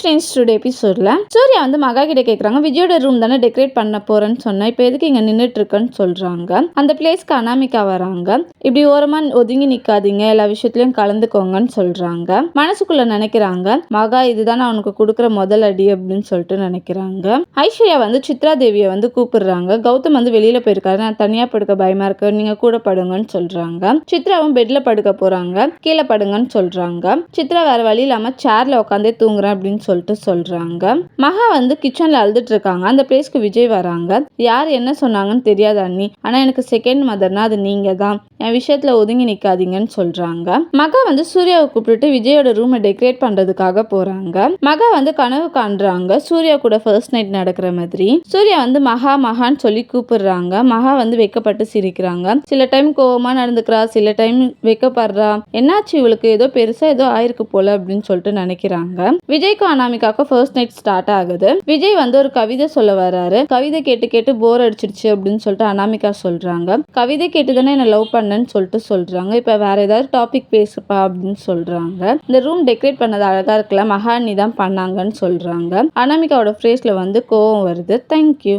Friends today எபிசோடில் சூர்யா வந்து மகா கிட்ட கேட்குறாங்க விஜயோட ரூம் தானே டெக்கரேட் பண்ண போறேன்னு சொன்னேன் இப்போ எதுக்கு இங்கே நின்றுட்டு இருக்கேன்னு சொல்கிறாங்க அந்த பிளேஸ்க்கு அனாமிக்கா வராங்க. இப்படி ஓரமாக ஒதுங்கி நிற்காதீங்க எல்லா விஷயத்துலையும் கலந்துக்கோங்கன்னு சொல்கிறாங்க மனசுக்குள்ளே நினைக்கிறாங்க மகா இதுதான் அவனுக்கு கொடுக்குற முதல் அடி அப்படின்னு சொல்லிட்டு நினைக்கிறாங்க. ஐஸ்வர்யா வந்து சித்ரா தேவியை வந்து கூப்பிடுறாங்க. கௌதம் வந்து வெளியில் போயிருக்காரு. நான் தனியாக படுக்க பயமாக இருக்கு. நீங்கள் கூட படுங்கன்னு சொல்கிறாங்க சித்ராவும் பெட்டில் படுக்க போகிறாங்க கீழே படுங்கன்னு சொல்கிறாங்க சித்ரா வேற வழி இல்லாமல் சேரில் உட்காந்தே தூங்குறேன் அப்படின்னு சொல்லிட்டு சொல்றாங்க. மகா வந்து கிச்சனில் அழுதுட்டு இருக்காங்க அந்த பிளேஸ்க்கு விஜய் வராங்க. யார் என்ன சொன்னாங்கன்னு தெரியாது அண்ணி. ஆனால் எனக்கு செகண்ட் மதர்னா அது நீங்க தான் என் விஷயத்தில் ஒதுங்கி நிற்காதீங்கன்னு சொல்கிறாங்க மகா வந்து சூர்யாவை கூப்பிட்டு விஜயோட ரூமை டெக்கரேட் பண்ணுறதுக்காக போகிறாங்க மகா வந்து கனவு காண்றாங்க. சூர்யா கூட ஃபர்ஸ்ட் நைட் நடக்கிற மாதிரி. சூர்யா வந்து மகா மகான்னு சொல்லி கூப்பிடுறாங்க. மகா வந்து வெக்கப்பட்டு சிரிக்கிறாங்க. சில டைம் கோவமாக நடந்துக்கிறா சில டைம் வெக்கப்படுறா. என்னாச்சு இவளுக்கு? ஏதோ பெருசாக ஏதோ ஆயிருக்கு போல அப்படின்னு சொல்லிட்டு நினைக்கிறாங்க. விஜய்க்கும் அனாமிகாக்கும் ஃபர்ஸ்ட் நைட் ஸ்டார்ட் ஆகுது. விஜய் வந்து ஒரு கவிதை சொல்ல வராரு. கவிதை கேட்டு கேட்டு போர் அடிச்சிடுச்சு அப்படின்னு சொல்லிட்டு அனாமிகா சொல்கிறாங்க கவிதை கேட்டு தானே என்னை லவ் பண்ணேன்னு சொல்லிட்டு சொல்றாங்க. இப்ப வேற ஏதாவது டாபிக் பேசுப்பா அப்படின்னு சொல்றாங்க. இந்த ரூம் டெக்கரேட் பண்ணது அழகா இருக்குல்ல மகாணி தான் பண்ணாங்கன்னு சொல்றாங்க. அனாமிகாவோட ஃப்ரேஸில் வந்து கோவம் வருது. தேங்க்யூ